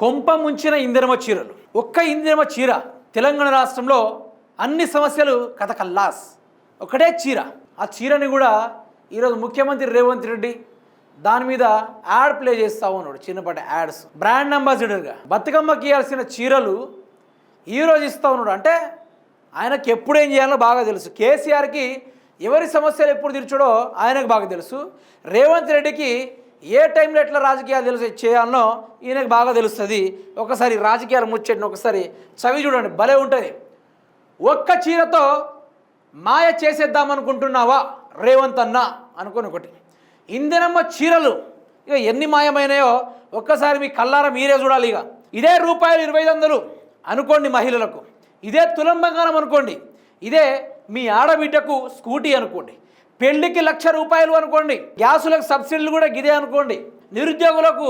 కొంప ముంచిన ఇందిరమ చీరలు. ఒక్క ఇందిరమ చీర తెలంగాణ రాష్ట్రంలో అన్ని సమస్యలు కథ కల్లాస్ ఒకటే చీర. ఆ చీరని కూడా ఈరోజు ముఖ్యమంత్రి రేవంత్ రెడ్డి దాని మీద యాడ్ ప్లే చేస్తా ఉన్నాడు చిన్నపాటి యాడ్స్. బ్రాండ్ అంబాసిడర్గా. బతుకమ్మకి ఇవ్వాల్సిన చీరలు ఈరోజు ఇస్తా ఉన్నాడు. అంటే ఆయనకి ఎప్పుడు ఏం చేయాలో బాగా తెలుసు. కేసీఆర్కి ఎవరి సమస్యలు ఎప్పుడు తీర్చడో ఆయనకు బాగా తెలుసు. రేవంత్ రెడ్డికి ఏ టైంలో ఎట్లా రాజకీయాలు తెలుసు చేయాలనో ఈయనకు బాగా తెలుస్తుంది. ఒకసారి రాజకీయాలు ముచ్చటిని ఒకసారి చవి చూడండి భలే ఉంటుంది. ఒక్క చీరతో మాయ చేసేద్దామనుకుంటున్నావా రేవంత్ అన్న అనుకుని ఒకటి. ఇందిరమ్మ చీరలు ఇక ఎన్ని మాయమైనాయో ఒక్కసారి మీ కల్లార మీరే చూడాలి ఇక. ఇదే రూపాయలు ఇరవై వందలు అనుకోండి మహిళలకు. ఇదే తులం బంగారం అనుకోండి. ఇదే మీ ఆడబిడ్డకు స్కూటీ అనుకోండి. పెళ్ళికి లక్ష రూపాయలు అనుకోండి గ్యాసులకు సబ్సిడీలు కూడా గిదే అనుకోండి నిరుద్యోగులకు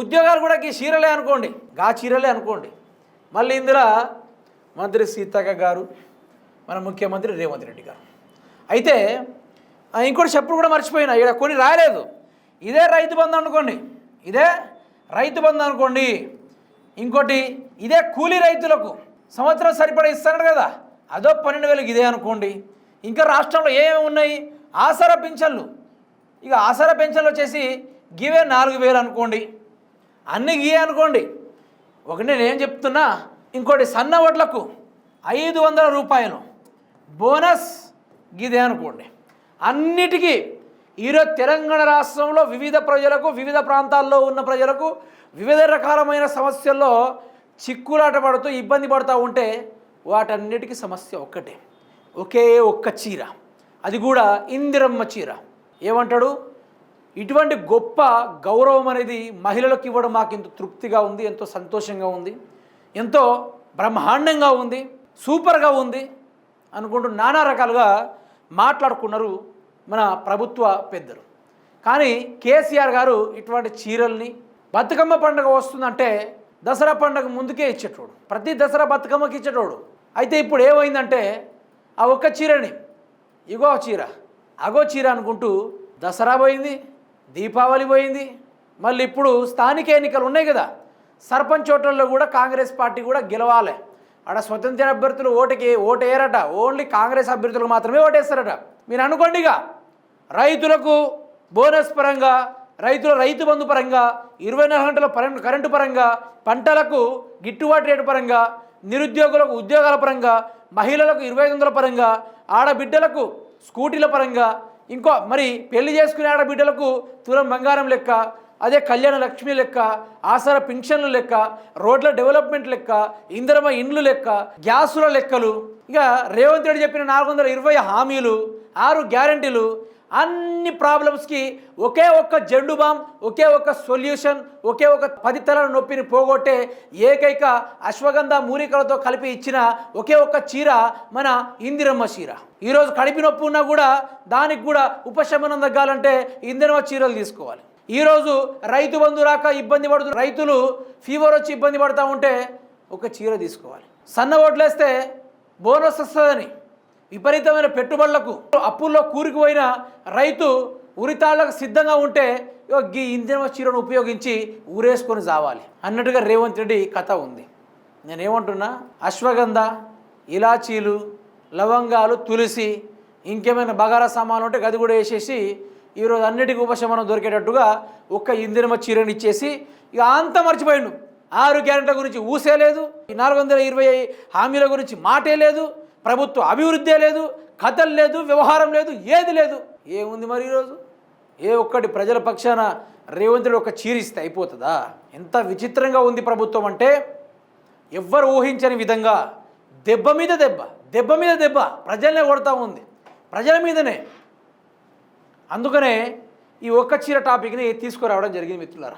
ఉద్యోగాలు కూడా ఈ చీరలే అనుకోండి గా చీరలే అనుకోండి. మళ్ళీ ఇందులో మంత్రి సీతక్క గారు మన ముఖ్యమంత్రి రేవంత్ రెడ్డి గారు. అయితే ఇంకోటి చెప్పుడు కూడా మర్చిపోయినా ఇక్కడ కొన్ని రాయలేదు ఇదే రైతు బంధు అనుకోండి ఇదే రైతు బంధు అనుకోండి ఇంకోటి ఇదే కూలీ రైతులకు సంవత్సరం సరిపడా ఇస్తాడు కదా అదో పన్నెండు వేలకు ఇదే అనుకోండి. ఇంకా రాష్ట్రంలో ఏమేమి ఉన్నాయి? ఆసరా పింఛన్లు. ఇక ఆసర పెన్షన్లు వచ్చేసి గివే నాలుగు వేలు అనుకోండి. అన్ని గియే అనుకోండి. ఒకటి నేను చెప్తున్నా? ఇంకోటి సన్న ఓట్లకు ఐదు వందల రూపాయలు. బోనస్ గిదే అనుకోండి. అన్నిటికీ ఈరోజు తెలంగాణ రాష్ట్రంలో వివిధ ప్రజలకు వివిధ ప్రాంతాల్లో ఉన్న ప్రజలకు వివిధ రకాలమైన సమస్యల్లో చిక్కులాట పడుతూ ఇబ్బంది పడుతూ ఉంటే వాటన్నిటికీ సమస్య ఒక్కటే. ఒకే ఒక్క చీర. అది కూడా ఇందిరమ్మ చీర. ఏమంటాడు? ఇటువంటి గొప్ప గౌరవం అనేది మహిళలకు ఇవ్వడం మాకు ఎంతో తృప్తిగా ఉంది ఎంతో సంతోషంగా ఉంది ఎంతో బ్రహ్మాండంగా ఉంది సూపర్గా ఉంది అనుకుంటూ నానా రకాలుగా మాట్లాడుకున్నారు మన ప్రభుత్వ పెద్దలు. కానీ కేసీఆర్ గారు ఇటువంటి చీరల్ని బతుకమ్మ పండుగ వస్తుందంటే దసరా పండుగ ముందుకే ఇచ్చేటోడు. ప్రతి దసరా బతుకమ్మకి ఇచ్చేటోడు. అయితే ఇప్పుడు ఏమైందంటే ఆ ఒక్క చీరని ఇగో చీర అగో చీర అనుకుంటూ దసరా పోయింది దీపావళి పోయింది మళ్ళీ ఇప్పుడు స్థానిక ఎన్నికలు ఉన్నాయి కదా సర్పంచ్ ఓట్లలో కూడా కాంగ్రెస్ పార్టీ కూడా గెలవాలి. ఆడ స్వతంత్ర అభ్యర్థులు ఓటుకి ఓటేయరట ఓన్లీ కాంగ్రెస్ అభ్యర్థులకు మాత్రమే ఓటేస్తారట. మీరు అనుకోండి ఇక రైతులకు బోనస్ పరంగా రైతుల రైతు బంధు పరంగా ఇరవై నాలుగు గంటల పరం కరెంటు పరంగా పంటలకు గిట్టుబాటు రేటు పరంగా నిరుద్యోగులకు ఉద్యోగాల పరంగా మహిళలకు ఇరవై ఐదు వందల పరంగా ఆడబిడ్డలకు స్కూటీల పరంగా ఇంకో మరి పెళ్ళి చేసుకునే ఆడబిడ్డలకు తులం బంగారం లెక్క అదే కళ్యాణ లక్ష్మి లెక్క ఆసర పింఛన్లు లెక్క రోడ్ల డెవలప్మెంట్ లెక్క ఇందిరమ ఇండ్లు లెక్క గ్యాసుల లెక్కలు. ఇక రేవంత్ రెడ్డి చెప్పిన నాలుగు వందల ఇరవై హామీలు ఆరు గ్యారంటీలు అన్ని ప్రాబ్లమ్స్కి ఒకే ఒక్క జెండు బామ్ ఒకే ఒక్క సొల్యూషన్ ఒకే ఒక పది తరాల నొప్పిని పోగొట్టే ఏకైక అశ్వగంధ మూలికలతో కలిపి ఇచ్చిన ఒకే ఒక్క చీర మన ఇందిరమ్మ చీర. ఈరోజు కడిపి నొప్పి ఉన్నా కూడా దానికి కూడా ఉపశమనం తగ్గాలంటే ఇందిరమ్మ చీరలు తీసుకోవాలి. ఈరోజు రైతు బంధు రాక ఇబ్బంది పడుతున్న రైతులు ఫీవర్ వచ్చి ఇబ్బంది పడుతూ ఉంటే ఒక చీర తీసుకోవాలి. సన్న ఓట్లేస్తే బోనస్ వస్తుందని. విపరీతమైన పెట్టుబడులకు అప్పుల్లో కూరుకుపోయిన రైతు ఉరితాళ్ళకు సిద్ధంగా ఉంటే ఇగో ఈ ఇంధన చీరను ఉపయోగించి ఊరేసుకొని సావాలి అన్నట్టుగా రేవంత్ రెడ్డి కథ ఉంది. నేనేమంటున్నా అశ్వగంధ ఇలాచీలు లవంగాలు తులసి ఇంకేమైనా బగారా సామాన్లు ఉంటే గది కూడా వేసేసి ఈరోజు అన్నిటికీ ఉపశమనం దొరికేటట్టుగా ఒక్క ఇంధనమ చీరని ఇచ్చేసి ఇక అంతా మర్చిపోయిండు. ఆరు గ్యారెంట్ల గురించి ఊసే లేదు నాలుగు వందల ఇరవై హామీల గురించి మాటే లేదు ప్రభుత్వ అభివృద్ధే లేదు కథలు లేదు వ్యవహారం లేదు ఏది లేదు. ఏముంది మరి ఈరోజు? ఏ ఒక్కటి ప్రజల పక్షాన రేవంత్ ఒక చీరిస్తే అయిపోతుందా? ఎంత విచిత్రంగా ఉంది ప్రభుత్వం అంటే ఎవ్వరు ఊహించని విధంగా దెబ్బ మీద దెబ్బ దెబ్బ మీద దెబ్బ ప్రజలనే కొడతా ఉంది. ప్రజల మీదనే. అందుకనే ఈ ఒక్క చీర టాపిక్ని తీసుకురావడం జరిగింది మిత్రులారా.